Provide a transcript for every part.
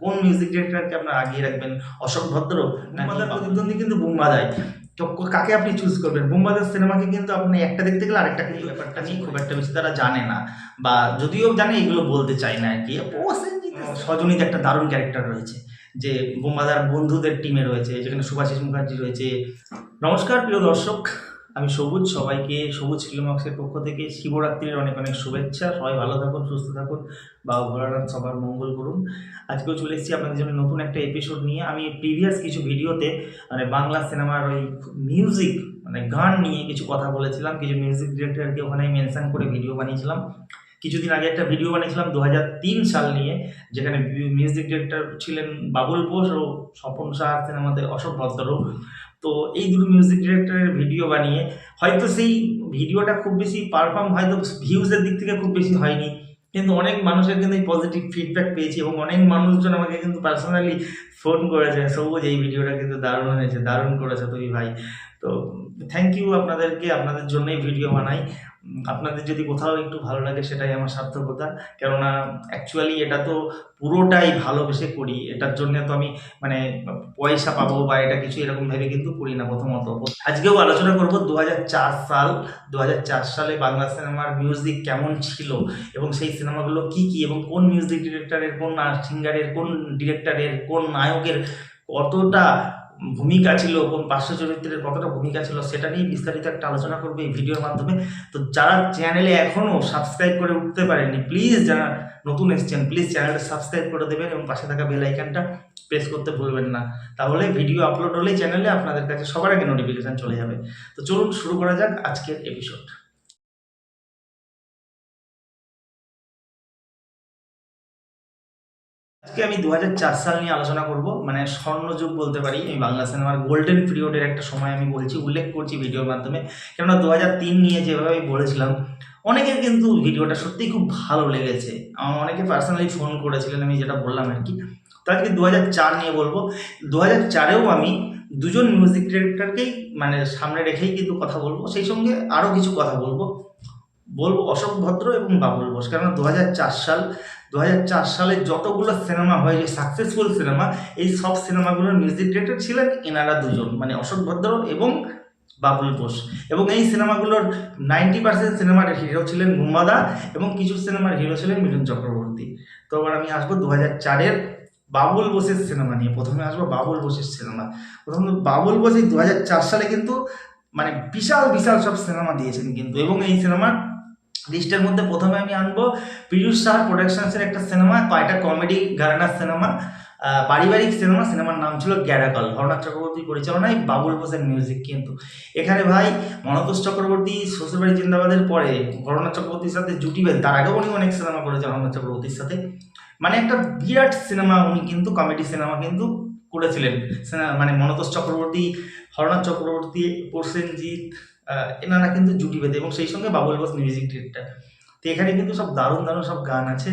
কোন মিউজিক ডিরেক্টরকে আপনার আগিয়ে রাখবেন? অশোক ভদ্র বুম্বাদার প্রতিদ্বন্দ্বী কিন্তু বুম্বাদাই তো কাকে আপনি চুজ করবেন? বুম্বাদার সিনেমাকে কিন্তু আপনি একটা দেখতে গেলে আরেকটা কিন্তু ব্যাপারটা নিয়ে খুব একটা বেশি তারা জানে না। বা যদিও জানে এগুলো বলতে চায় না আর কি। সজনীতে একটা দারুণ ক্যারেক্টার রয়েছে যে বোম্বাদার বন্ধুদের টিমে রয়েছে যেখানে সুভাষিস মুখার্জি রয়েছে। নমস্কার প্রিয় দর্শক। আমি সবুজ, সবাইকে সবুজ ফিল্মক্সের পক্ষ থেকে। শিবরাত্রির অনেক অনেক শুভেচ্ছা। সবাই ভালো থাকুন, সুস্থ থাকুন। বা ভোলানাথ সবার মঙ্গল করুন। আজকেও চলে এসেছি আপনাদের জন্য নতুন একটা এপিসোড নিয়ে। আমি প্রিভিয়াস কিছু ভিডিওতে মানে বাংলা সিনেমার ওই মিউজিক মানে গান নিয়ে কিছু কথা বলেছিলাম। কিছু মিউজিক ডিরেক্টরকে ওখানে মেনশন করে ভিডিও বানিয়েছিলাম। কিছুদিন আগে একটা ভিডিও বানিয়েছিলাম দু হাজার তিন সাল নিয়ে, যেখানে মিউজিক ডিরেক্টর ছিলেন বাবুল বোস ও স্বপন শাহ সিনেমাতে অশোক ভদ্র। তো এই দুটো মিউজিক ডিরেক্টরের ভিডিও বানিয়ে, হয়তো সেই ভিডিওটা খুব বেশি পারফর্ম হয়তো ভিউজের দিক থেকে খুব বেশি হয়নি। কিন্তু অনেক মানুষের কিন্তু এই পজিটিভ ফিডব্যাক পেয়েছি এবং অনেক মানুষজন আমাকে কিন্তু পার্সোনালি ফোন করেছে, সবুজ, এই ভিডিওটা কিন্তু দারুণ হয়েছে, দারুণ করেছে তুমি ভাই। তো থ্যাংক ইউ আপনাদেরকে, আপনাদের জন্যই ভিডিও বানাই। আপনাদের যদি কোথাও একটু ভালো লাগে সেটাই আমার সার্থকতা। কেননা অ্যাকচুয়ালি এটা তো পুরোটাই ভালোবেসে করি। এটার জন্য তো আমি মানে পয়সা পাবো বা এটা কিছু এরকম ভেবে কিন্তু করি না প্রথমত। আজকেও আলোচনা করব দু হাজার চার সাল। দু হাজার চার সালে বাংলা সিনেমার মিউজিক কেমন ছিল এবং সেই সিনেমাগুলো কি কি এবং কোন মিউজিক ডিরেক্টরের কোন সিঙ্গারের কোন ডিরেক্টরের কোন নায়কের কতটা ভূমিকা ছিল, কোন পার্শ্ব চরিত্রের কতটা ভূমিকা ছিল, সেটা নিয়ে বিস্তারিত একটা আলোচনা করব এই ভিডিওর মাধ্যমে। তো যারা চ্যানেলে এখনও সাবস্ক্রাইব করে উঠতে পারেনি প্লিজ যারা নতুন এসছেন প্লিজ চ্যানেলটা সাবস্ক্রাইব করে দেবেন এবং পাশে থাকা বেল আইকনটা প্রেস করতে ভুলবেন না। তাহলে ভিডিও আপলোড হলেই চ্যানেলে আপনাদের কাছে সবার আগে নোটিফিকেশান চলে যাবে। তো চলুন শুরু করা যাক আজকের এপিসোড আজকে আমি দু হাজার চার সাল নিয়ে আলোচনা করব। মানে স্বর্ণযুগ বলতে পারি। আমি বাংলা সিনেমার গোল্ডেন পিরিয়ডের একটা সময় আমি বলছি, উল্লেখ করছি ভিডিওর মাধ্যমে। কেননা দু হাজার তিন নিয়ে যেভাবে আমি বলেছিলাম, অনেকের কিন্তু ভিডিওটা সত্যিই খুব ভালো লেগেছে। আমার অনেকে পার্সোনালি ফোন করেছিলেন, আমি যেটা বললাম আর কি। তো আজকে দু নিয়ে বলব। দু চারেও আমি দুজন মিউজিক ডিরেক্টরকেই মানে সামনে রেখেই কিন্তু কথা বলব। সেই সঙ্গে আরও কিছু কথা বলব। বলব অশোক ভদ্র এবং বাবুল বোস। কেননা দু হাজার চার সাল দু হাজার চার সালে যতগুলো সিনেমা হয়েছে সাকসেসফুল সিনেমা, এই সব সিনেমাগুলোর মিউজিক ডিরেক্টর ছিলেন এনারা দুজন মানে অশোক ভদ্র এবং বাবুল বোস। এবং এই সিনেমাগুলোর নাইনটি পার্সেন্ট সিনেমার হিরো ছিলেন মুম্বাদা এবং কিছু সিনেমার হিরো ছিলেন মিঠুন চক্রবর্তী। তো এবার আমি আসব দু হাজার চারের বাবুল বোসের সিনেমা নিয়ে। প্রথমে আসব বাবুল বোসের সিনেমা। প্রথমে বাবুল বোস এই দু সালে কিন্তু মানে বিশাল বিশাল সব সিনেমা দিয়েছেন কিন্তু। এবং এই সিনেমার লিস্টের মধ্যে প্রথমে আমি আনব পীযুষ শাহ প্রোডাকশনসের একটা সিনেমা কয়টা কমেডি গারানার সিনেমা পারিবারিক সিনেমা, সিনেমার নাম ছিল গ্যারাকল হরনাথ চক্রবর্তী পরিচালনায় বাবুল বোসের মিউজিক কিন্তু। এখানে ভাই মনতোষ চক্রবর্তী, শ্বশুরবাড়ি জিন্দাবাদের পরে হরনাথ চক্রবর্তীর সাথে জুটি বেঁধে, তার আগেও উনি অনেক সিনেমা করেছেন হরনাথ চক্রবর্তীর সাথে। মানে একটা বিরাট সিনেমা উনি কিন্তু কমেডি সিনেমা কিন্তু করেছিলেন। মানে মনতোষ চক্রবর্তী, হরনাথ চক্রবর্তী, প্রসেনজিৎ এনারা কিন্তু জুটি বেঁধে এবং সেই সঙ্গে বাবুল বোস মিউজিক ডিরেক্টর তো এখানে কিন্তু সব দারুণ দারুণ সব গান আছে।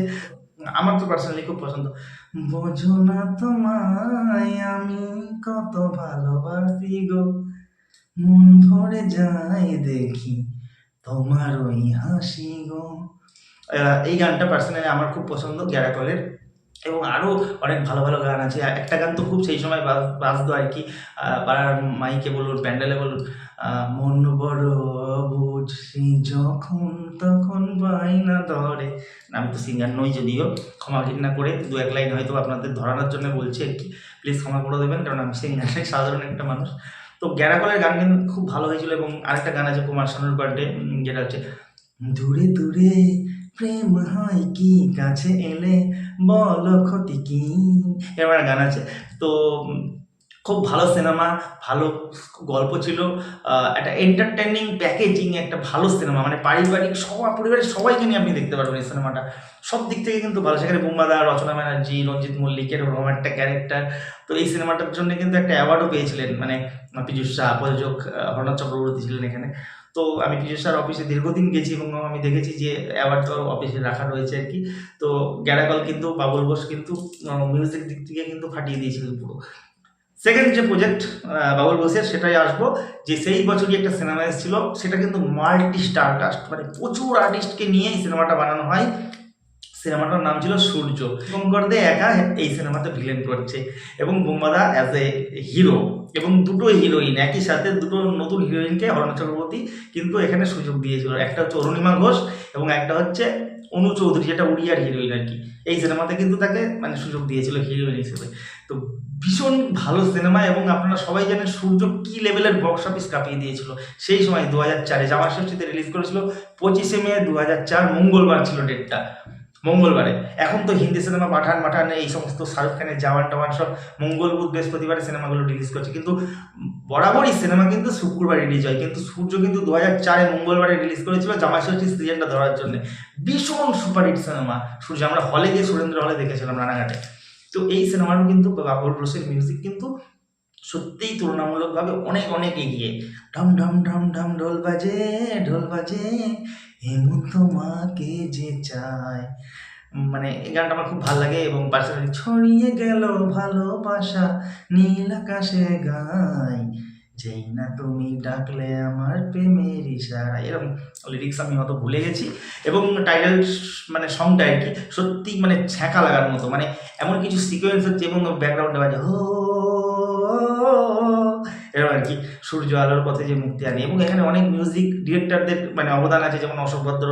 আমার তো পার্সোনালি খুব পছন্দ। বোঝো না তোমায় আমি কত ভালোবাসি গো। মন ভরে যায় দেখি তোমার ওই হাসি গো। এই গানটা পার্সোনালি আমার খুব পছন্দ গ্যারাকলের এবং আরও অনেক ভালো ভালো গান আছে। একটা গান তো খুব সেই সময় বাজ- বাজতো আর কি। পাড়ার মাইকে বলুন, প্যান্ডেলে বলুন। মন বড় বুঝছি যখন তখন বাইনা ধরে। আমি তো সিঙ্গার নই যদিও। ক্ষমা ঘৃণা করে দু এক লাইন হয়তো আপনাদের ধরানোর জন্য বলছি আর কি। প্লিজ ক্ষমা করে দেবেন, কারণ আমি সিঙ্গার সাধারণ একটা মানুষ। তো গ্যারাকলের গান কিন্তু খুব ভালো হয়েছিল এবং আরেকটা গান আছে কুমার শানুর বার্থডে যেটা হচ্ছে, দূরে দূরে প্রেম হয় কি? কাছে এলে বল ক্ষতি কি? একটা গান আছে। তো খুব ভালো সিনেমা, ভালো গল্প ছিল। একটা এন্টারটেনিং প্যাকেজিং একটা ভালো সিনেমা। মানে পারিবারিক সবার, পরিবারের সবাইকে নিয়ে আপনি দেখতে পারবেন এই সিনেমাটা। সব দিক থেকে কিন্তু ভালো। সেখানে বুম্বাদা রচনা ব্যানার্জি, রঞ্জিত মল্লিকের ওরকম একটা ক্যারেক্টার তো এই সিনেমাটার জন্য কিন্তু একটা অ্যাওয়ার্ডও পেয়েছিলেন। মানে শাহ, প্রযোজক হরনাথ চক্রবর্তী ছিলেন এখানে। তো আমি টিচার স্যার অফিসে দীর্ঘদিন গেছি এবং আমি দেখেছি যে অ্যাওয়ার্ড তো অফিসে রাখা রয়েছে আর কি। তো গ্যারাকল কিন্তু বাবুল বোস কিন্তু মিউজিক দিক থেকে কিন্তু ফাটিয়ে দিয়েছিল পুরো। সেকেন্ড যে প্রজেক্ট বাবুল বোসের সেটাই আসব যে সেই বছরই একটা সিনেমা এসেছিল। সেটা কিন্তু মাল্টি স্টার কাস্ট মানে প্রচুর আর্টিস্টকে নিয়েই সিনেমাটা বানানো হয়। সিনেমাটার নাম ছিল সূর্য। দে একা এই সিনেমাতে ভিলেন করছে। এবং বোম্বাদা অ্যাজ এ হিরো এবং দুটো হিরোইন একই সাথে দুটো নতুন হিরোইনকে অরণ্য চক্রবর্তী কিন্তু এখানে সুযোগ দিয়েছিল। একটা হচ্ছে অরুণিমা ঘোষ এবং একটা হচ্ছে অনু চৌধুরী, যেটা উড়িয়ার হিরোইন আর কি। এই সিনেমাতে কিন্তু তাকে মানে সুযোগ দিয়েছিল হিরোইন হিসেবে। তো ভীষণ ভালো সিনেমা এবং আপনারা সবাই জানেন সূর্য কি লেভেলের বক্স অফিস কাঁপিয়ে দিয়েছিল। সেই সময় দু হাজার চারে জামা ষষ্ঠীতে রিলিজ করেছিল। পঁচিশে মে দু হাজার চার মঙ্গলবার ছিল ডেটটা মঙ্গলবারে। এখন তো হিন্দি সিনেমা পাঠান পাঠান এই সমস্ত শাহরুখ খানের জওয়ান টওয়ান সব মঙ্গল, বুধ, বৃহস্পতিবারে সিনেমাগুলো রিলিজ করছে। কিন্তু বরাবরই সিনেমা কিন্তু শুক্রবার রিলিজ হয়। কিন্তু সূর্য কিন্তু দু হাজার চারে মঙ্গলবারে রিলিজ করেছিল জামা ষষ্ঠী সিজনটা ধরার জন্য। ভীষণ সুপারহিট সিনেমা। সূর্য, আমরা হলে গিয়ে সুরেন্দ্র হলে দেখেছিলাম রানাঘাটে। তো এই সিনেমারও কিন্তু বাবুল রোসের মিউজিক কিন্তু সত্যিই তুলনামূলকভাবে অনেক অনেক এগিয়ে। ঢম ঢম ঢম ঢম, ঢোল বাজে ঢোল বাজে এমন তোমাকে যে চায়। মানে এই গানটা আমার খুব ভালো লাগে এবং পাশাপাশি ছড়িয়ে গেল ভালোবাসা নীল আকাশে গাই যেই না তুমি ডাকলে আমার প্রেমের ইশারা এরকম লিরিক্স আমি হয়তো ভুলে গেছি এবং টাইটেল মানে সংটা আর কি সত্যি মানে ছ্যাঁকা লাগার মতো। মানে এমন কিছু সিকোয়েন্স হচ্ছে এবং ব্যাকগ্রাউন্ডে বাজে হো এরকম আর কি সূর্য আলোর পথে যে মুক্তি আনি। এবং এখানে অনেক মিউজিক ডিরেক্টরদের মানে অবদান আছে, যেমন অশোক ভদ্র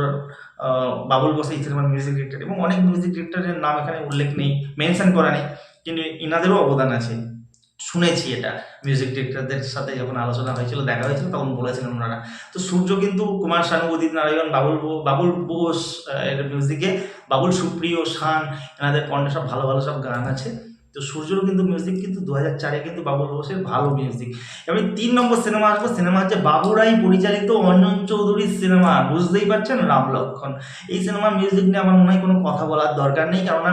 বাবুল বসে এই সিনেমার মিউজিক ডিরেক্টর এবং অনেক মিউজিক ডিরেক্টরের নাম এখানে উল্লেখ নেই মেনশন করা নেই, কিন্তু ইনাদেরও অবদান আছে। শুনেছি এটা মিউজিক ডিরেক্টরদের সাথে যখন আলোচনা হয়েছিল, দেখা হয়েছিল, তখন বলেছিলেন ওনারা। তো সূর্য কিন্তু কুমার শানু, উদিত নারায়ণ, বাবুল বাবুল বোস এর মিউজিকে বাবুল সুপ্রিয় শান, এনাদের কণ্ঠে সব ভালো ভালো সব গান আছে। তো সূর্যরও কিন্তু মিউজিক কিন্তু দু হাজার চারে কিন্তু বাবুল বোসের ভালো মিউজিক এবার তিন নম্বর সিনেমা আসব সিনেমা হচ্ছে বাবুরাই পরিচালিত অঞ্জন চৌধুরীর সিনেমা বুঝতেই পারছেন? রাম লক্ষণ। এই সিনেমার মিউজিক নিয়ে আমার মনে হয় কোনো কথা বলার দরকার নেই, কেননা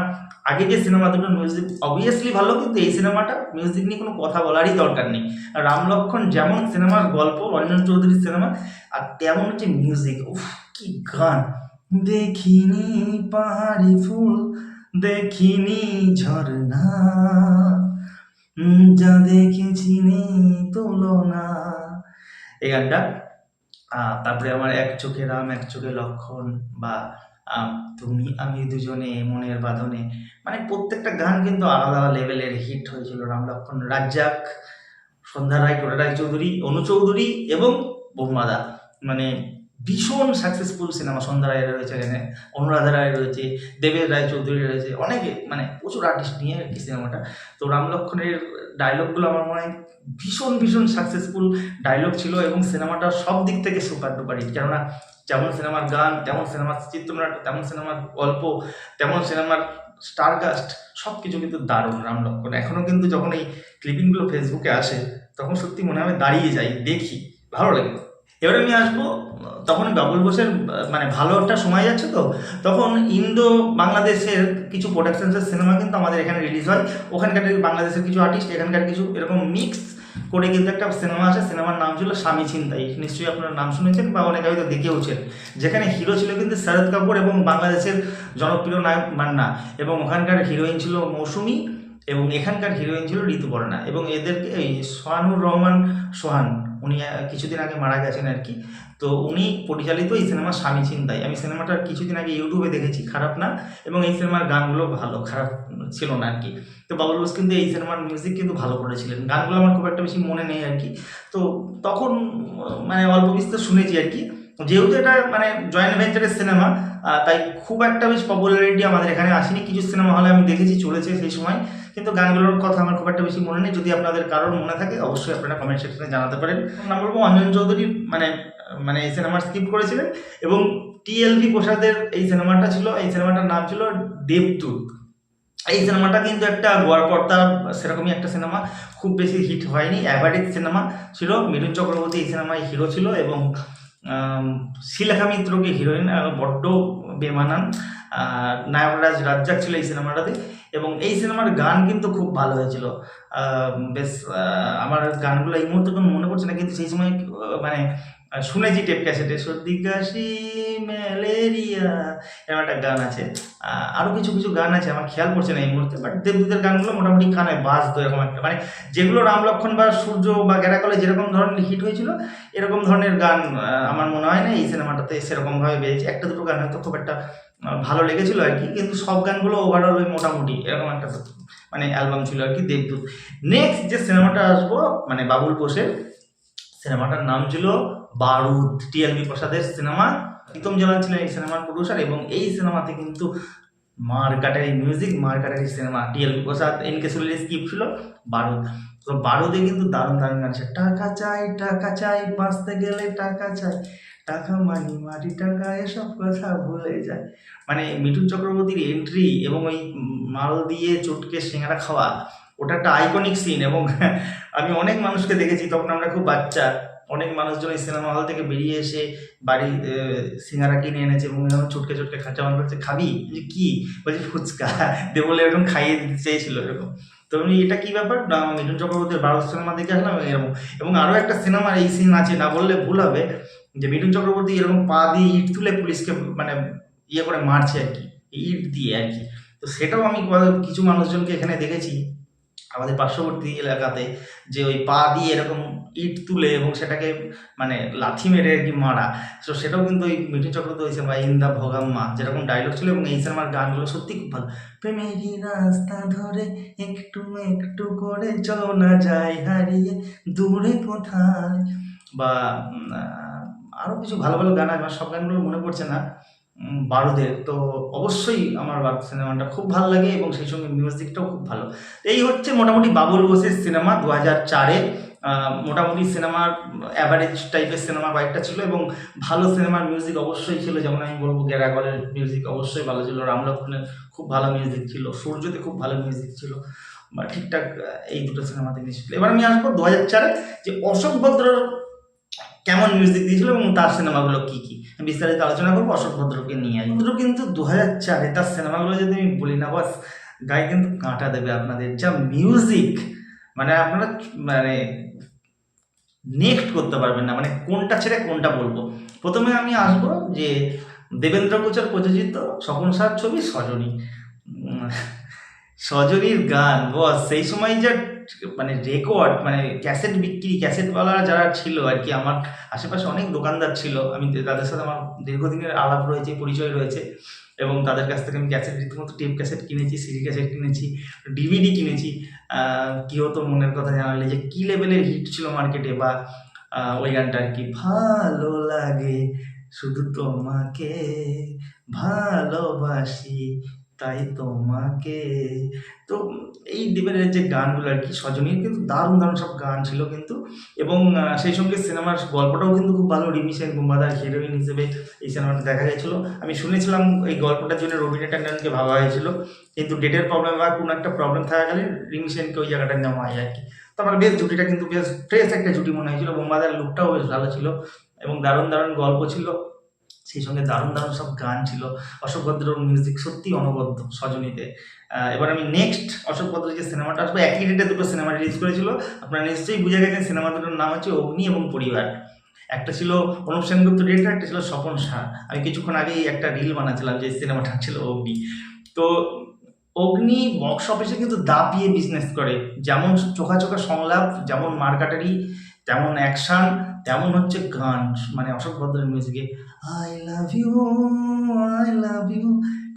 আগে যে সিনেমা দুটো মিউজিক অবভিয়াসলি ভালো, কিন্তু এই সিনেমাটা মিউজিক নিয়ে কোনো কথা বলারই দরকার নেই। রাম লক্ষণ যেমন সিনেমার গল্প অঞ্জন চৌধুরীর সিনেমা আর তেমন হচ্ছে মিউজিক উফ, কি গান। দেখিনি পাহাড়ি ফুল দেখিনি ঝর্ণা যা দেখেছি নেই তুলনা। এই গানটা তারপরে আমার এক চোখে রাম, এক চোখে লক্ষণ বা তুমি, আমি দুজনে মনের বাঁধনে। মানে প্রত্যেকটা গান কিন্তু আলাদা লেভেলের হিট হয়েছিল। রাম লক্ষণ, রাজ্জাক, সন্ধ্যা রায় টোটা রায় চৌধুরী, অনু চৌধুরী এবং বোমাদা মানে ভীষণ সাকসেসফুল সিনেমা সন্ধ্যা রায় রয়েছে এখানে, অনুরাধা রায় রয়েছে, দেবের রায় চৌধুরী রয়েছে, অনেকে মানে প্রচুর আর্টিস্ট নিয়ে আর কি সিনেমাটা। তো রাম লক্ষণের ডায়লগগুলো আমার মনে হয় ভীষণ ভীষণ সাকসেসফুল ডায়লগ ছিল এবং সিনেমাটা সব দিক থেকে সুপার ডুপার কেননা যেমন সিনেমার গান, তেমন সিনেমার চিত্রনাট্য, তেমন সিনেমার গল্প, তেমন সিনেমার স্টারকাস্ট সব কিছু কিন্তু দারুণ রাম লক্ষণ। এখনও কিন্তু যখন এই ক্লিপিংগুলো ফেসবুকে আসে, তখন সত্যি মনে হয় দাঁড়িয়ে যাই, দেখি, ভালো লাগে। এবারে আমি আসব, তখন বাবুল বোসের মানে ভালো একটা সময় যাচ্ছে তো, তখন ইন্দো বাংলাদেশের কিছু প্রোডাকশনসের সিনেমা কিন্তু আমাদের এখানে রিলিজ হয়। ওখানকার বাংলাদেশের কিছু আর্টিস্ট এখানকার কিছু এরকম মিক্স করে কিন্তু একটা সিনেমা আছে। সিনেমার নাম ছিল স্বামী ছিনতাই। নিশ্চয়ই আপনারা নাম শুনেছেন বা অনেকে হয়তো দেখেওছেন। যেখানে হিরো ছিল কিন্তু শরৎ কাপুর এবং বাংলাদেশের জনপ্রিয় নায়ক মান্না এবং ওখানকার হিরোইন ছিল মৌসুমী এবং এখানকার হিরোইন ছিল ঋতুপর্ণা এবং এদেরকে এই সোহানুর রহমান সোহান। উনি কিছুদিন আগে মারা গেছেন আর কি। তো উনি পরিচালিত এই সিনেমা স্বামী চিন্তাই আমি সিনেমাটা কিছুদিন আগে ইউটিউবে দেখেছি, খারাপ না? এবং এই সিনেমার গানগুলো ভালো, খারাপ ছিল না আর কি। তো বাবুল বোস কিন্তু এই সিনেমার মিউজিক কিন্তু ভালো করেছিলেন। গানগুলো আমার খুব একটা বেশি মনে নেই আর কি। তো তখন মানে অল্প বিস্তর শুনেছি আর কি। যেহেতু এটা মানে জয়েন্ট ভেঞ্চারের সিনেমা তাই খুব একটা বেশ পপুলারিটি আমাদের এখানে আসেনি। কিছু সিনেমা হলে আমি দেখেছি, চলেছে সেই সময়। কিন্তু গানগুলোর কথা আমার খুব একটা বেশি মনে নেই। যদি আপনাদের কারোর মনে থাকে, অবশ্যই আপনারা কমেন্ট সেকশনে জানাতে পারেন। নাম বলব, অঞ্জন চৌধুরী মানে মানে এই সিনেমার স্কিপ করেছিলেন এবং টিএলভি প্রসাদের এই সিনেমাটা ছিল, এই সিনেমাটার নাম ছিল দেবদূত। এই সিনেমাটা কিন্তু একটা গড়পর্তা সেরকমই একটা সিনেমা খুব বেশি হিট হয়নি। অ্যাভারেজ সিনেমা ছিল, মিঠুন চক্রবর্তী এই সিনেমায় হিরো ছিল এবং আম, শ্রীলেখা মিত্রকে হিরোইন বড্ড বেমানান নায়করাজ রাজ্জাক ছিল এই সিনেমাটাতে। এবং এই সিনেমার গান কিন্তু খুব ভালো হয়েছিল। বেশ আমার গানগুলো এই মুহূর্তে কোনো মনে পড়ছে না কিন্তু সেই সময় মানে আহ, শুনেছি টেপ ক্যাসেটে সর্দি কাশি ম্যালেরিয়া এরকম একটা গান আছে। আরও কিছু কিছু গান আছে আমার খেয়াল পড়ছে না এই মুহূর্তে বাট দেবদূতের গানগুলো মোটামুটি কানে বাজতো এরকম একটা মানে যেগুলো রাম লক্ষণ বা সূর্য বা গেরাকলে যেরকম ধরনের হিট হয়েছিল এরকম ধরনের গান আমার মনে হয় না এই সিনেমাটাতে সেরকমভাবে বেরিয়েছে একটা দুটো গান হয়তো খুব একটা ভালো লেগেছিল আর কি কিন্তু সব গানগুলো ওভারঅল ওই মোটামুটি এরকম একটা মানে অ্যালবাম ছিল আর কি দেবদূত। নেক্সট যে সিনেমাটা আসব মানে বাবুল বোসের সিনেমাটার নাম ছিল বারুদ, টিএলবি প্রসাদের সিনেমা। প্রীতম জালাল ছিলেন এই সিনেমার প্রডিউসার এবং এই সিনেমাতে কিন্তু মারকাটারি মিউজিক মারকাটারি সিনেমা, টিএলবি প্রসাদ, এনকে সুলের স্ক্রিপ্ট ছিল বারুদ। তো বারুদে কিন্তু দারুণ দারুণ গান আছে টাকা চাই টাকা চাই, বাঁচতে গেলে টাকা চাই, টাকা মানি মাটি, টাকা এসব কথা ভুলে যায়। মানে মিঠুন চক্রবর্তীর এন্ট্রি এবং ওই মাল দিয়ে চটকে সিঙ্গারা খাওয়া ওটা একটা আইকনিক সিন এবং আমি অনেক মানুষকে দেখেছি, তখন আমরা খুব বাচ্চা। অনেক মানুষজন এই সিনেমা হল থেকে বেরিয়ে এসে বাড়ি সিঙ্গারা কিনে এনেছে এবং এরকম চটকে চটকে খাঁচা মান করছে খাবি? যে কি? বলছি, ফুচকা। দিয়ে বলে এরকম খাইয়ে দিতে চেয়েছিল এরকম। তো আমি, এটা কি ব্যাপার? না মিঠুন চক্রবর্তীর ভারত সিনেমা দেখে আসলাম, এরকম। এবং আরও একটা সিনেমার এই সিন আছে, না বললে ভুল হবে, যে মিঠুন চক্রবর্তী এরকম পা দিয়ে ইট তুলে পুলিশকে মানে ইয়ে করে মারছে আর কি, ইট দিয়ে আর কি। তো সেটাও আমি, কিছু মানুষজনকে এখানে দেখেছি। আমাদের পার্শ্ববর্তী এলাকাতে যে ওই পা দিয়ে এরকম ইট তুলে এবং সেটাকে মানে লাথি মেরে আর কি মারা। তো সেটাও কিন্তু ওই মিঠুন চক্রবর্তী বা ইন্দা ভগাম্মা যেরকম ডায়লগ ছিল এবং এই সিনেমার গানগুলো সত্যি খুব ভালো। প্রেমেরই রাস্তা ধরে একটু একটু করে চলো না যায় হারিয়ে দূরে কোথায়? বা আরও কিছু ভালো ভালো গান আছে আমার সব গানগুলো মনে পড়ছে না। বারুদের। তো অবশ্যই আমার সিনেমাটা খুব ভালো লাগে এবং সেই সঙ্গে মিউজিকটাও খুব ভালো। এই হচ্ছে মোটামুটি বাবুল বোসের সিনেমা দু হাজার চারে মোটামুটি সিনেমার অ্যাভারেজ টাইপের সিনেমা কয়েকটা ছিল এবং ভালো সিনেমার মিউজিক অবশ্যই ছিল। যেমন আমি বলব গেরাগলের মিউজিক অবশ্যই ভালো ছিল। রামলক্ষণের খুব ভালো মিউজিক ছিল। সূর্যতে খুব ভালো মিউজিক ছিল। বা ঠিকঠাক এই দুটো সিনেমাতে মিউজিক এবার আমি আসব দু হাজার চারে যে অশোক ভদ্রর কেমন মিউজিক দিয়েছিল এবং তার সিনেমাগুলো কি কি? বিস্তারিত আলোচনা করব, অশোক ভদ্রকে নিয়ে। ভদ্র কিন্তু দু হাজার চারে তার সিনেমাগুলো যদি আমি বলি না, বাস গায়ে কিন্তু কাঁটা দেবে আপনাদের। যা মিউজিক মানে আপনারা মানে নেক্সট করতে পারবেন না। মানে কোনটা ছেড়ে কোনটা বলব? প্রথমে আমি আসব যে দেবেন্দ্র কোচের প্রযোজিত স্বপন সার ছবি সজনী। সজনীর গান, বস সেই সময় যা মানে রেকর্ড মানে ক্যাসেট বিক্রি ক্যাসেটওয়ালা যারা ছিল আর কি, আমার আশেপাশে অনেক দোকানদার ছিল। আমি তাদের সাথে আমার দীর্ঘদিনের আলাপ রয়েছে, পরিচয় রয়েছে এবং তাদের কাছ থেকে আমি ক্যাসেট রীতিমতো টেপ ক্যাসেট কিনেছি সিডি ক্যাসেট কিনেছি ডিভিডি কিনেছি। কি হতো মনের কথা জানালে যে কী লেভেলের হিট ছিল মার্কেটে বা ওই গানটা আর কি। ভালো লাগে শুধু তোমাকে, ভালোবাসি তাই তোমাকে তো এই দেবের যে গানগুলো আর কি সজনীর কিন্তু দারুণ দারুণ সব গান ছিল কিন্তু। এবং সেই সঙ্গে সিনেমার গল্পটাও কিন্তু খুব ভালো। রিমি সেন বুম্বাদার হিরোইন হিসেবে এই সিনেমাটা দেখা গেছিল আমি শুনেছিলাম এই গল্পটার জন্য রবীন্দ্র ট্যান্ডনকে ভাবা হয়েছিল। কিন্তু ডেটের প্রবলেম বা কোনো একটা প্রবলেম থাকাকালীন রিমি সেনকে ওই জায়গাটা নেওয়া হয় আর কি। তারপরে বেশ জুটিটা কিন্তু বেশ ফ্রেশ একটা জুটি মনে হয়েছিল। বোম্বাদার লুকটাও বেশ ভালো ছিল এবং দারুণ দারুণ গল্প ছিল। সেই সঙ্গে দারুণ দারুণ সব গান ছিল। অশোক ভদ্রর মিউজিক সত্যি অনবদ্য সজনীতে। এবার আমি নেক্সট অশোক ভদ্রের যে সিনেমাটা আসবে, একই ডেটে দুটো সিনেমা রিলিজ করেছিল। আপনারা নিশ্চয়ই বুঝে গেছেন সিনেমা দুটোর নাম হচ্ছে অগ্নি এবং পরিবার। একটা ছিল অনুপ সেনগুপ্ত ডিরেক্টর একটা ছিল স্বপন শাহ আমি কিছুক্ষণ আগেই একটা রিল বানাচ্ছিলাম যে সিনেমাটা ছিল অগ্নি। তো অগ্নি বক্স অফিসে কিন্তু দাপিয়ে বিজনেস করে। যেমন চোখা চোখা সংলাপ, যেমন মার্কাটারি তেমন অ্যাকশন তেমন হচ্ছে গান মানে অশোক ভদ্রের মিউজিকে I love you I love you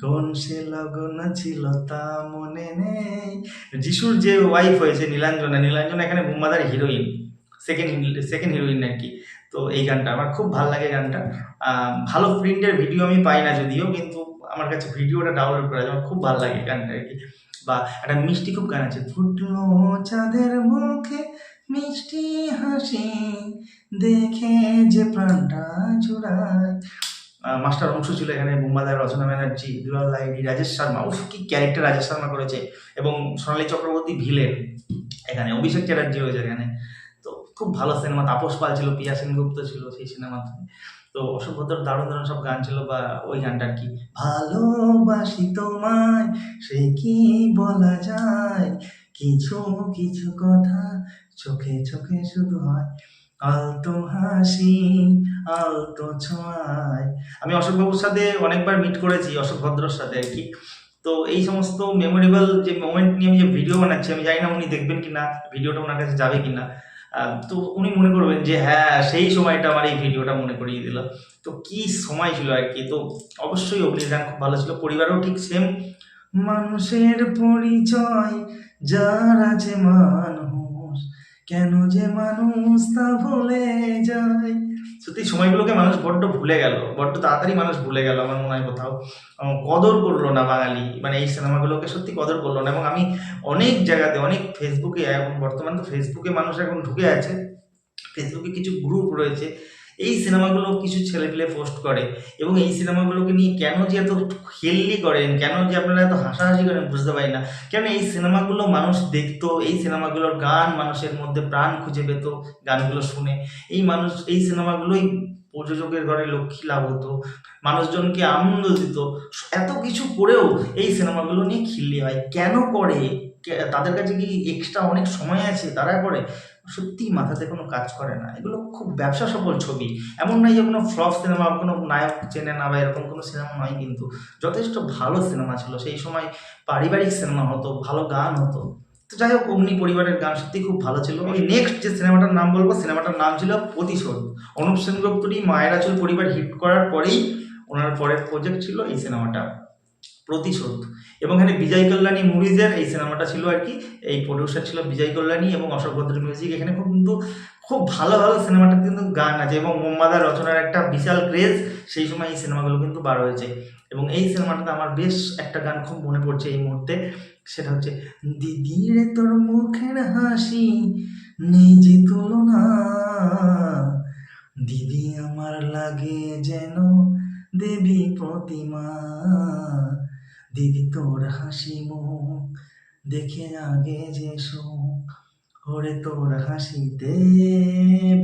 কোন সে লগন ছিল তা মনে নেই? যিশুর যে ওয়াইফ হয়েছে নীলাঞ্জনা নীলাঞ্জনা এখানে বুম্বাদার হিরোইন সেকেন্ড সেকেন্ড হিরোইন আর কি তো এই গানটা আমার খুব ভালো লাগে গানটা। ভালো প্রিন্টের ভিডিও আমি পাই না যদিও, কিন্তু আমার কাছে ভিডিওটা ডাউনলোড করা আমার খুব ভালো লাগে গানটা আর কি। বা একটা মিষ্টি খুব গান আছে, ফুটলো চাঁদের মুখে মিষ্টি হাসি দেখে যে প্রাণটা জুড়ায়। মাস্টার অংশ ছিল এখানে বোম্বাদার রচনা ব্যানার্জি দুলাল লাইডি রাজেশ শর্মা। উফ কি ক্যারেক্টার রাজেশ শর্মা করেছে। এবং সোনালী চক্রবর্তী ভিলেন এখানে অভিষেক চ্যাটার্জি হয়েছে এখানে। তো খুব ভালো সিনেমা। তাপস পাল ছিল পিয়া সেনগুপ্ত ছিল সেই সিনেমাতে। তো ভদ্র দারুণ দারুণ সব গান ছিল বা ওই গানটা আর কি। ভালোবাসি তোমায় সে কি বলা যায়? কিছু কিছু কথা চোখে চোখে শুধু হয়। আলতো হাসি, আলতো ছোঁয়ায়। আমি অশোক বাবুর সাথে অনেকবার মিট করেছি, অশোক ভদ্রর সাথে আর কি। তো এই সমস্ত মেমোরেবল যে মোমেন্ট নিয়ে আমি যে ভিডিও বানাচ্ছি, আমি জানি না উনি দেখবেন কি না ভিডিওটা ওনার কাছে যাবে কি না তো উনি মনে করবেন যে হ্যাঁ সেই সময়টা আমার এই ভিডিওটা মনে করিয়ে দিল। তো কি সময় ছিল আর কি? তো অবশ্যই অগ্নির গান খুব ভালো ছিল। পরিবারও ঠিক সেম মানুষের পরিচয়, যার আছে মানুষ কেন যে মানুষ তা ভুলে যায়? সত্যি সময়গুলোকে মানুষ বড্ড ভুলে গেল, বড্ড তাড়াতাড়ি মানুষ ভুলে গেল আমার মনে হয় কোথাও। কদর করল না বাঙালি মানে এই সিনেমাগুলোকে সত্যি কদর করল না। এবং আমি অনেক জায়গাতে, অনেক ফেসবুকে এখন বর্তমান তো ফেসবুকে মানুষ এখন ঢুকে আছে। ফেসবুকে কিছু গ্রুপ রয়েছে এই সিনেমাগুলো কিছু ছেলেপিলে পোস্ট করে এবং এই সিনেমাগুলোকে নিয়ে কেন যে এত হেললি করেন? কেন যে আপনারা এত হাসাহাসি করেন বুঝতে পারি না। কেন এই সিনেমাগুলো মানুষ দেখতো? এই সিনেমাগুলোর গান মানুষের মধ্যে প্রাণ খুঁজে পেত গানগুলো শুনে। এই মানুষ, এই সিনেমাগুলোই প্রযোজকের ঘরে লক্ষ্মী লাভ হতো, মানুষজনকে আনন্দ দিত। এত কিছু করেও এই সিনেমাগুলো নিয়ে খিল্লি হয়। কেন করে? তাদের কাছে কি এক্সট্রা অনেক সময় আছে? তারা করে? সত্যি মাথাতে কোনো কাজ করে না। এগুলো খুব ব্যবসা সফল ছবি। এমন নয় যে কোনো ফ্লপ সিনেমা কোনো নায়ক চেনে না বা এরকম কোনো সিনেমা নয় কিন্তু যথেষ্ট ভালো সিনেমা ছিল। সেই সময় পারিবারিক সিনেমা হতো, ভালো গান হতো। তো যাই হোক অগ্নি পরিবারের গান সত্যি খুব ভালো ছিল। আমি নেক্সট যে সিনেমাটার নাম বলব সিনেমাটার নাম ছিল প্রতিশোধ। অনুপ সেনগুপ্তরই মায়ের আচল পরিবার হিট করার পরেই ওনার পরের প্রজেক্ট ছিল এই সিনেমাটা প্রতিশোধ। এবং এখানে বিজয় কল্যাণী মুভিজের এই সিনেমাটা ছিল আর কি, এই প্রডিউসার ছিল বিজয় কল্যাণী এবং অশোক ভদ্র মিউজিক এখানে খুব কিন্তু খুব ভালো ভালো সিনেমাটা কিন্তু গান আছে এবং মোহাম্মদা রচনার একটা বিশাল ক্রেজ সেই সময় এই সিনেমাগুলো কিন্তু বার হয়েছে। এবং এই সিনেমাটাতে আমার বেশ একটা গান খুব মনে পড়ছে এই মুহূর্তে, সেটা হচ্ছে দিদি রে তোর মুখের হাসি যে তুলনা দিদি আমার লাগে যেন দেবী প্রতিমা। দিদি তোর হাসি মুখ, দেখে আগে যে সুখ ওরে তোর হাসিতে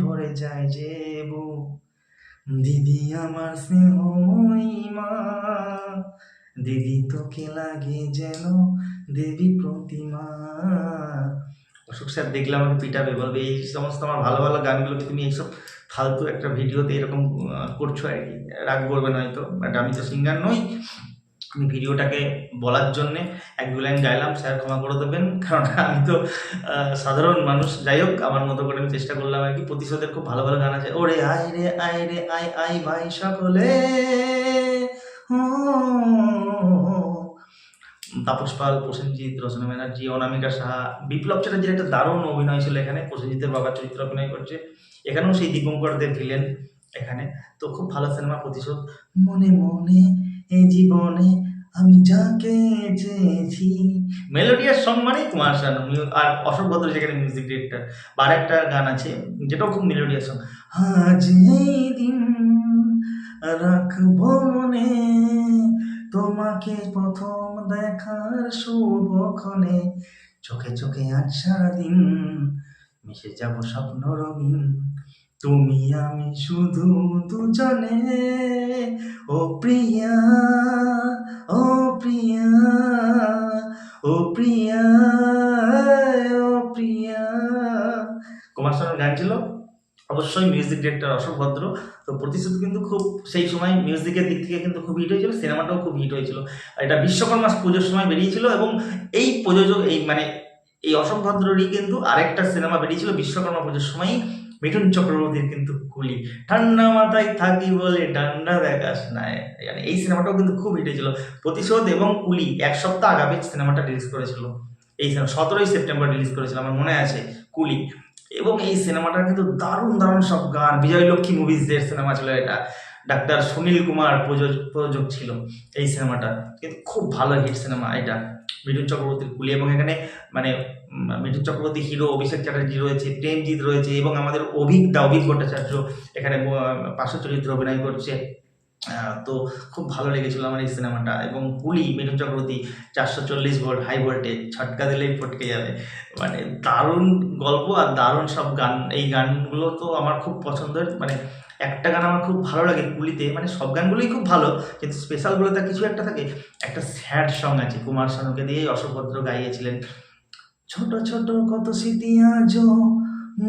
ভরে যায় যে বুক। দিদি আমার স্নেহময়ী মা দিদি তোকে লাগে যেন দেবী প্রতিমা। অশোক স্যার দেখলে আমাকে পিটাবে বলবে, এই সমস্ত আমার ভালো ভালো গানগুলোকে তুমি এইসব ফালতু একটা ভিডিওতে এরকম করছ আর কি? রাগ করবে নয়তো বাট আমি তো সিঙ্গার নই। ভিডিওটাকে বলার জন্যে এক দু লাইন গাইলাম, স্যার ক্ষমা করে দেবেন। কারণ আমি তো সাধারণ মানুষ। যাই হোক, আমার মতো করে আমি চেষ্টা করলাম আর কি। প্রতিশোধের খুব ভালো ভালো গান আছে। ওরে আয় রে আয় রে, আয় আয় ভাই সকলে। তাপস পাল, প্রসেনজিৎ, রচনা ব্যানার্জি, অনামিকা সাহা। বিপ্লব চ্যাটার্জির একটা দারুণ অভিনয় ছিল এখানে। প্রসেনজিতের বাবার চরিত্র অভিনয় করছে। এখানেও সেই দীপঙ্কর দেব ভিলেন এখানে। তো খুব ভালো সিনেমা, প্রতিশোধ। মনে মনে জীবনে আমি যাকে চেয়েছি। মেলোডিয়াস সং মানে কুমার শানু। আর অশোক ভদ্র যেখানে মিউজিক ডিরেক্টর আর একটা গান আছে, যেটাও খুব মেলোডিয়াস সং আজ এই দিন রাখব মনে, তোমাকে প্রথম দেখার শুভক্ষণে চোখে চোখে আজ সারাদিন মিশে যাব স্বপ্ন রঙিন। তুমি আমি শুধু দুজনে, ও প্রিয়া ও প্রিয়া ও প্রিয়া ও প্রিয়া। কুমার শানুর গান ছিল, অবশ্যই মিউজিক ডিরেক্টর অশোক ভদ্র। তো প্রতিশোধ কিন্তু খুব, সেই সময় মিউজিকের দিক থেকে কিন্তু খুব হিট হয়েছিল, সিনেমাটাও খুব হিট হয়েছিল। এটা বিশ্বকর্মা পুজোর সময় বেরিয়েছিল এবং এই প্রযোজক এই মানে এই অশোক ভদ্ররই কিন্তু আরেকটা সিনেমা বেরিয়েছিল বিশ্বকর্মা পুজোর সময়ই। মিঠুন চক্রবর্তীর কিন্তু কুলি। ঠান্ডা মাথায় থাকি বলে ডান্ডা দেখাস না মানে এই সিনেমাটাও কিন্তু খুব হিট হয়েছিল। প্রতিশোধ এবং কুলি এক সপ্তাহ আগামী সিনেমাটা রিলিজ করেছিল। এই সতেরোই সেপ্টেম্বর রিলিজ করেছিল, আমার মনে আছে, কুলি। এবং এই সিনেমাটার কিন্তু দারুণ দারুণ সব গান। বিজয়লক্ষ্মী মুভিজদের সিনেমা ছিল এটা। ডাক্তার সুনীল কুমার প্রযোজক ছিল এই সিনেমাটা। কিন্তু খুব ভালো হিট সিনেমা এটা। মিঠুন চক্রবর্তীর কুলি এবং এখানে মানে মিঠুন চক্রবর্তী হিরো, অভিষেক চ্যাটার্জি রয়েছে, প্রেমজিৎ রয়েছে এবং আমাদের অভিজ্ঞতা অভিক ভট্টাচার্য এখানে পার্শ্ব চরিত্রে অভিনয় করছে। তো খুব ভালো লেগেছিল আমার এই সিনেমাটা এবং কুলি মিঠুন চক্রবর্তী, চারশো চল্লিশ ভোল্ট, হাই ভোল্টেজ, ছটকা দিলেই ফটকে যাবে। মানে দারুণ গল্প আর দারুণ সব গান, এই গানগুলো তো আমার খুব পছন্দের মানে একটা গান আমার খুব ভালো লাগে কুলিতে মানে সব গানগুলোই খুব ভালো, কিন্তু স্পেশালগুলোতে কিছু একটা থাকে। একটা স্যাড সং আছে, কুমার শানুকে দিয়ে অশোক ভদ্র গাইয়েছিলেন। ছোট ছোট কত স্মৃতি আজও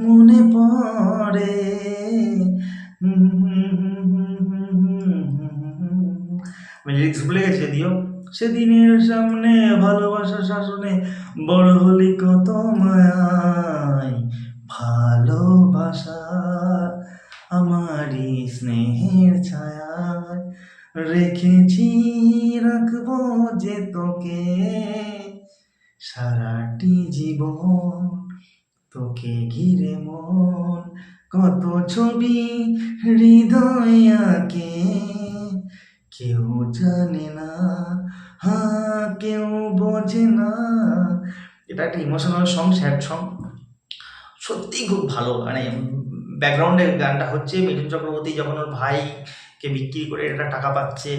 মনে পড়ে। ভুলে গেছি দিও সেদিনের সামনে ভালোবাসা শাসনে বড় হলি কত মায় ভালোবাসা আমারই স্নেহের ছায়া রেখেছি, রাখব যে তোকে। সারাটি জীবন তোকে ঘিরে মন। কত ছবি হৃদয় আঁকে, কেউ জানে না হা কেউ বোঝে না। এটা একটা ইমোশনাল সং স্যাড সং সত্যিই খুব ভালো। মানে ব্যাকগ্রাউন্ডের গানটা হচ্ছে মিঠুন চক্রবর্তী যখন ওর ভাইকে বিক্রি করে এটা টাকা পাচ্ছে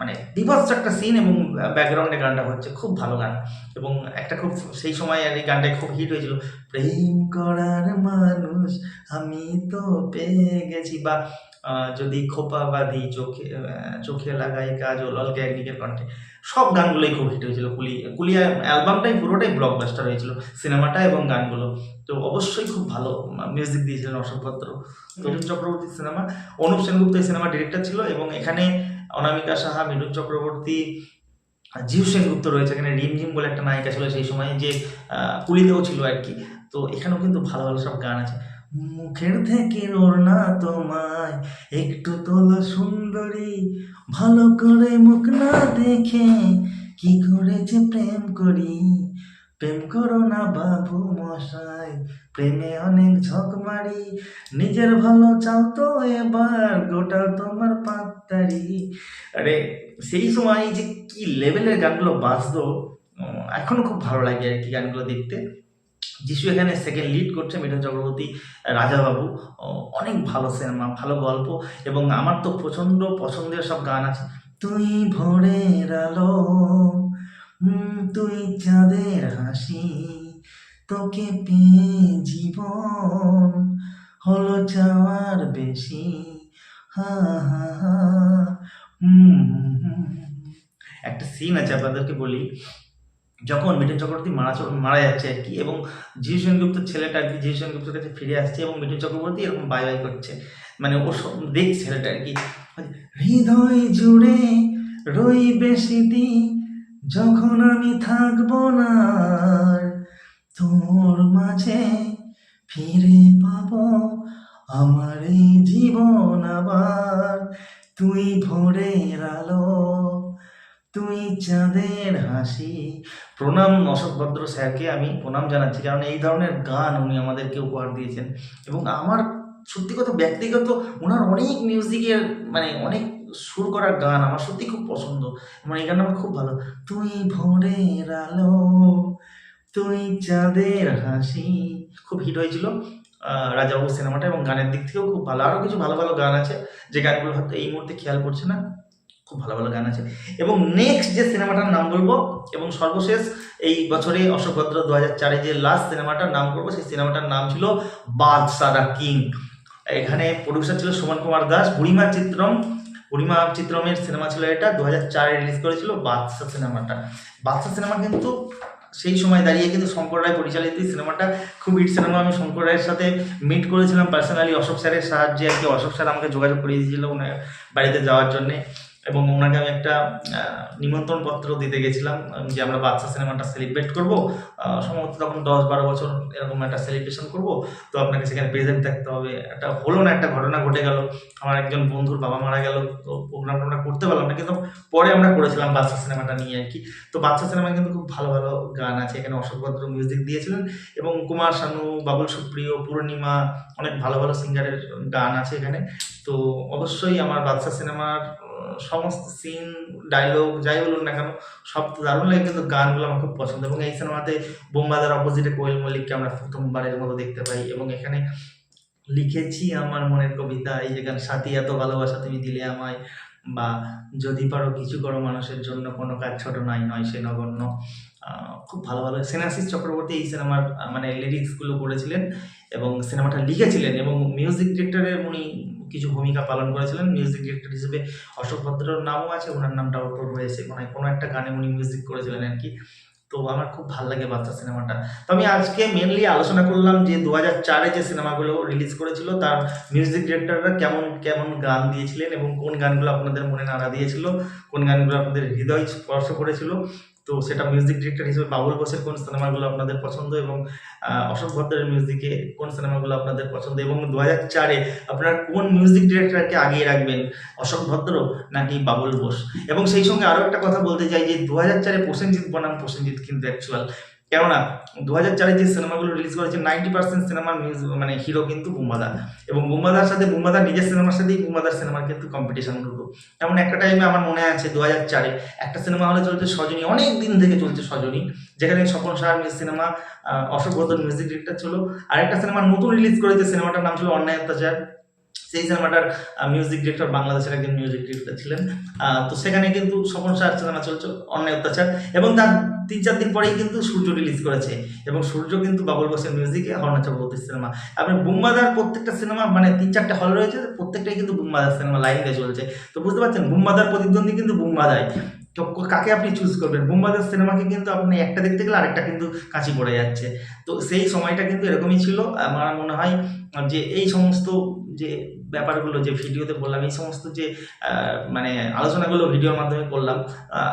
মানে বিভৎস একটা সিন এবং ব্যাকগ্রাউন্ডে গানটা হচ্ছে, খুব ভালো গান। এবং একটা খুব, সেই সময় আর এই গানটা খুব হিট হয়েছিল, প্রেম করার মানুষ, আমি তো পেয়ে গেছি। বা যদি খোপা বাঁধি চোখে চোখে লাগাই কাজ ও লল একদিকের কণ্ঠে। সব গানগুলোই খুব হিট হয়েছিল। কুলি কুলিয়া অ্যালবামটাই পুরোটাই ব্লকবাস্টার হয়েছিল সিনেমাটা এবং গানগুলো। তো অবশ্যই খুব ভালো মিউজিক দিয়েছিলেন অশোক ভদ্র মিঠুন চক্রবর্তীর সিনেমা অনুপ সেনগুপ্ত এই সিনেমার ডিরেক্টর ছিল এবং এখানে অনামিকা সাহা মিঠুন চক্রবর্তী জিউ সেনগুপ্ত রয়েছে। এখানে রিমঝিম বলে একটা নায়িকা ছিল সেই সময় যে কুলিতেও ছিল আর কি। তো এখানেও কিন্তু ভালো ভালো সব গান আছে। মুখের থেকে না তোমায়। একটু তোলা সুন্দরী, ভালো করে মুখ না দেখে কি করেছে প্রেম করি? প্রেম করো না বাবু মশাই, প্রেমে অনেক ঝক মারি নিজের ভালো চাও তো এবার গোটা তোমার পাত্তারি। আরে, সেই সময় যে কি লেভেলের গানগুলো বাজতো এখনও খুব ভালো লাগে আর কি গানগুলো দেখতে। যিশু এখানে সেকেন্ড লিড করছে মিঠুন চক্রবর্তী, রাজাবাবু। অনেক ভালো সিনেমা ভালো গল্প এবং আমার তো প্রচণ্ড পছন্দের সব গান আছে। তুই ভোরের আলো তুই চাঁদের হাসি, তোকে পেয়ে জীবন হলো চাওয়ার বেশি। হা হা হা। একটা সিন আছে, আপনাদেরকে বলি। যখন মিঠুন চক্রবর্তী মারা মারা যাচ্ছে আর কি, এবং জিউ সেনগুপ্তের ছেলেটা আর কি, জিউ সেনগুপ্তের কাছে ফিরে আসছে এবং মিঠুন চক্রবর্তী এরকম বাই বাই করছে। মানে ও দেখছে ছেলেটা আর কি হৃদয় জুড়ে রইবে স্মৃতি যখন আমি থাকব না তোর মাঝে ফিরে পাবো আমার এই জীবন আবার। তুই ভোরের আলো তুই চাঁদের হাসি। প্রণাম অশোক ভদ্র স্যারকে আমি প্রণাম জানাচ্ছি, কারণ এই ধরনের গান উনি আমাদেরকে উপহার দিয়েছেন। এবং আমার সত্যি কথা, ব্যক্তিগত ওনার অনেক মিউজিকের মানে অনেক সুর করার গান আমার সত্যি খুব পছন্দ। মানে এই গানটা আমার খুব ভালো। তুই ভোরের আলো তুই চাঁদের হাসি। খুব হিট হয়েছিল রাজাবাবু সিনেমাটা এবং গানের দিক থেকেও খুব ভালো। আরও কিছু ভালো ভালো গান আছে, যে গানগুলো হয়তো এই মুহূর্তে খেয়াল করছে না। খুব ভালো ভালো গান আছে। এবং নেক্সট যে সিনেমাটার নাম বলব, এবং সর্বশেষ এই বছরে অশোক ভদ্র দু হাজার চারে যে লাস্ট সিনেমাটার নাম করব, সেই সিনেমাটার নাম ছিল বাদশারা কিং। এখানে প্রডিউসার ছিল সুমন কুমার দাস বুড়িমা চিত্রম। বুড়িমা চিত্রমের সিনেমা ছিল এটা দু হাজার চারে রিলিজ করেছিল বাদশা সিনেমাটা। বাদশা সিনেমা কিন্তু সেই সময় দাঁড়িয়ে কিন্তু শঙ্কর রায় পরিচালিত সিনেমাটা। খুব হিট সিনেমা আমি শঙ্কর রায়ের সাথে মিট করেছিলাম পার্সোনালি অশোক স্যারের সাহায্যে আর কি, অশোক স্যার আমাকে যোগাযোগ করিয়ে দিয়েছিল ওনার বাড়িতে যাওয়ার জন্যে। এবং ওনাকে আমি একটা নিমন্ত্রণ পত্র দিতে গেছিলাম যে আমরা বাচ্চা সিনেমাটা সেলিব্রেট করব। সম্ভবত তখন দশ বারো বছর এরকম একটা সেলিব্রেশন করব। তো আপনাকে সেখানে প্রেজেন্ট থাকতে হবে। একটা হলো না, একটা ঘটনা ঘটে গেল। আমার একজন বন্ধুর বাবা মারা গেল। তো প্রোগ্রামটা আমরা করতে পারলাম না, কিন্তু পরে আমরা করেছিলাম বাচ্চা সিনেমাটা নিয়ে আর কি। তো বাচ্চা সিনেমায় কিন্তু খুব ভালো ভালো গান আছে। এখানে অশোক ভদ্র মিউজিক দিয়েছিলেন। এবং কুমার শানু, বাবুল সুপ্রিয়, পূর্ণিমা, অনেক ভালো ভালো সিঙ্গারের গান আছে এখানে। তো অবশ্যই আমার বাদশা সিনেমার সমস্ত সিন ডায়লগ যাই বলুন না কেন, সব তো দারুণ লাগে, কিন্তু গানগুলো আমার খুব পছন্দ। এবং এই সিনেমাতে বোম্বাদার অপোজিটে কোয়েল মল্লিককে আমরা প্রথমবারের মতো দেখতে পাই। এবং এখানে লিখেছি আমার মনের কবিতা, এই যে গান, সাথী, এত ভালোবাসা তুমি দিলে আমায়। বা যদি পারো কিছু করো মানুষের জন্য, কোনো কাজ ছোট নয় নয় সে নগণ্য। খুব ভালো ভালো। সেনাশিস চক্রবর্তী এই সিনেমার মানে লিরিক্সগুলো করেছিলেন এবং সিনেমাটা লিখেছিলেন এবং মিউজিক ডিরেক্টরের উনি কিছু ভূমিকা পালন করেছিলেন। মিউজিক ডিরেক্টর হিসেবে অশোক ভদ্রর নামও আছে, ওনার নামটাও রয়েছে মানে কোনো একটা গানে উনি মিউজিক করেছিলেন আর কি। তো আমার খুব ভালো লাগে বাচ্চা সিনেমাটা। তো আমি আজকে মেনলি আলোচনা করলাম যে দু হাজার চারে যে সিনেমাগুলো রিলিজ করেছিল, তার মিউজিক ডিরেক্টররা কেমন কেমন গান দিয়েছিলেন এবং কোন গানগুলো আপনাদের মনে নাড়া দিয়েছিল, কোন গানগুলো আপনাদের হৃদয় স্পর্শ করেছিল। তো সেটা মিউজিক ডিরেক্টর হিসেবে বাবুল বোসের কোন সিনেমাগুলো আপনাদের পছন্দ এবং অশোক ভদ্রের মিউজিকে কোন সিনেমাগুলো আপনাদের পছন্দ? এবং দু হাজার চারে আপনার কোন মিউজিক ডিরেক্টরকে আগিয়ে রাখবেন? অশোক ভদ্র নাকি বাবুল বোস এবং সেই সঙ্গে আরও একটা কথা বলতে চাই যে দু হাজার চারে প্রসেনজিৎ বনাম, প্রসেনজিৎ কিন্তু অ্যাকচুয়াল কেননা দু হাজার চারে যে সিনেমাগুলো রিলিজ করেছে নাইনটি পার্সেন্ট সিনেমার মিউজিক মানে হিরো কিন্তু বুম্বাদা। এবং বুম্বাদার সাথে, বুম্বাদার নিজের সিনেমার সাথেই বুম্বাদার সিনেমার কিন্তু কম্পিটিশন হতো এমন একটা টাইমে আমার মনে আছে দু হাজার চারে একটা সিনেমা হলে চলছে সজনী অনেক দিন থেকে চলছে সজনী, যেখানে স্বপন সাহার সিনেমা অশোক বর্ধন মিউজিক ডিরেক্টর ছিল। আরেকটা সিনেমা নতুন রিলিজ করেছে, সিনেমাটার নাম ছিল অন্যায় অত্যাচার। সেই সিনেমাটার মিউজিক ডিরেক্টর বাংলাদেশের একজন মিউজিক ডিরেক্টর ছিলেন। তো সেখানে কিন্তু স্বপন সাহার সিনেমা চলছে, অন্যায় অত্যাচার। এবং তার তিন চার দিন পরেই কিন্তু সূর্য রিলিজ করেছে। এবং সূর্য কিন্তু বাবুল বোসের মিউজিকে হর্ণা চক্রবর্তীর সিনেমা। আপনি বুম্বাদার প্রত্যেকটা সিনেমা মানে তিন চারটে হল রয়েছে, প্রত্যেকটাই কিন্তু বুম্বাদার সিনেমা লাইনে চলছে। তো বুঝতে পারছেন, বুম্বাদার প্রতিদ্বন্দ্বী কিন্তু বুম্বাদাই তো কাকে আপনি চুজ করবেন? বুম্বাদার সিনেমাকে কিন্তু আপনি একটা দেখতে গেলে আরেকটা কিন্তু কাঁচি পড়ে যাচ্ছে। তো সেই সময়টা কিন্তু এরকমই ছিল। আমার মনে হয় যে এই সমস্ত যে ব্যাপারগুলো, যে ভিডিওতে বললাম, এই সমস্ত যে মানে আলোচনাগুলো ভিডিওর মাধ্যমে করলাম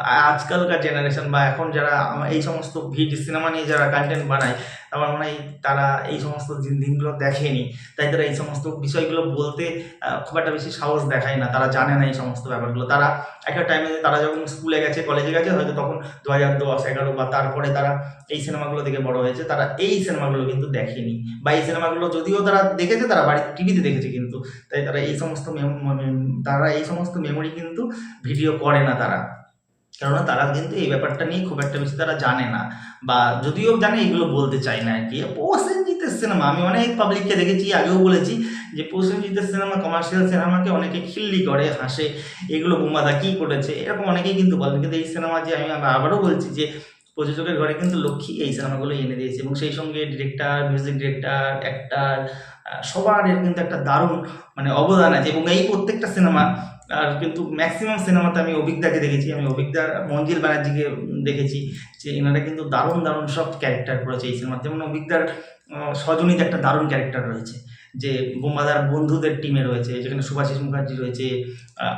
আজকালকার জেনারেশন বা এখন যারা এই সমস্ত ভিডিও সিনেমা নিয়ে যারা কন্টেন্ট বানায়, আমার মনে হয় তারা এই সমস্ত দিন- দিনগুলো দেখেনি। তাই তারা এই সমস্ত বিষয়গুলো বলতে খুব একটা বেশি সাহস দেখায় না। তারা জানে না এই সমস্ত ব্যাপারগুলো। তারা একটা টাইমে তারা যখন স্কুলে গেছে কলেজে গেছে, হয়তো তখন দু হাজার দশ, এগারো বা তারপরে তারা এই সিনেমাগুলো দেখে বড় হয়েছে। তারা এই সিনেমাগুলো কিন্তু দেখেনি। বা এই সিনেমাগুলো যদিও তারা দেখেছে, তারা বাড়িতে টিভিতে দেখেছে কিন্তু। তাই তারা এই সমস্ত মেম- তারা এই সমস্ত মেমোরি কিন্তু ভিডিও করে না তারা। কেননা তারা কিন্তু এই ব্যাপারটা নিয়ে খুব একটা বেশি তারা জানে না। বা যদিও জানে, এগুলো বলতে চায় না আর কি প্রসেনজিতের সিনেমা আমি অনেক পাবলিককে দেখেছি, আগেও বলেছি যে প্রসেনজিতের সিনেমা কমার্শিয়াল সিনেমাকে অনেকে খিল্লি করে, হাসে, এগুলো বোমাদা কী করেছে, এরকম অনেকেই কিন্তু বলেন। কিন্তু এই সিনেমা যে আমি আবারও বলছি যে প্রযোজকের ঘরে কিন্তু লক্ষ্মী এই সিনেমাগুলো এনে দিয়েছে এবং সেই সঙ্গে ডিরেক্টর মিউজিক ডিরেক্টর অ্যাক্টার সবার এর কিন্তু একটা দারুণ মানে অবদান আছে এবং এই প্রত্যেকটা সিনেমা আর কিন্তু ম্যাক্সিমাম সিনেমাতে আমি অভিজ্ঞাকে দেখেছি। আমি অভিজ্ঞতার মঞ্জিল ব্যানার্জিকে দেখেছি যে এনারা কিন্তু দারুণ দারুণ সব ক্যারেক্টার করেছে এই সিনেমাতে যেমন অভিজ্ঞতার আহ, সজনীতে একটা দারুণ ক্যারেক্টার রয়েছে। যে বোমাদার বন্ধুদের টিমে রয়েছে, যেখানে সুভাষিস মুখার্জি রয়েছে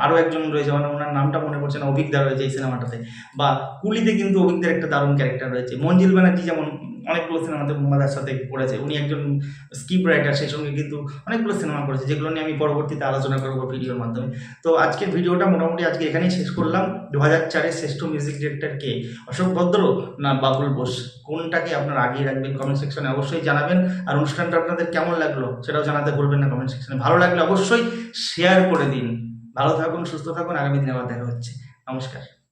আরও একজন রয়েছে মানে ওনার নামটা মনে পড়ছে না রয়েছে এই সিনেমাটাতে বা কুলিতে কিন্তু অভিজ্ঞতার একটা দারুণ ক্যারেক্টার রয়েছে। মঞ্জিল ব্যানার্জি যেমন অনেকগুলো সিনেমাতে বোমাদার সাথে করেছে। উনি একজন স্কিপ রাইটার সেই সঙ্গে কিন্তু অনেকগুলো সিনেমা করেছে, যেগুলো নিয়ে আমি পরবর্তীতে আলোচনা করব ভিডিওর মাধ্যমে। তো আজকের ভিডিওটা মোটামুটি আজকে এখানেই শেষ করলাম। দু হাজার চারের শ্রেষ্ঠ মিউজিক ডিরেক্টর কে? অশোক ভদ্র না বাবুল বোস? কোনটাকে আপনারা আগিয়ে রাখবেন কমেন্ট সেকশনে অবশ্যই জানাবেন। আর অনুষ্ঠানটা আপনাদের কেমন লাগল সেটাও জানাতে ভুলবেন না কমেন্ট সেকশনে ভালো লাগলে অবশ্যই শেয়ার করে দিন। ভালো থাকুন, সুস্থ থাকুন, আগামী দিনে আবার দেখা হচ্ছে। নমস্কার।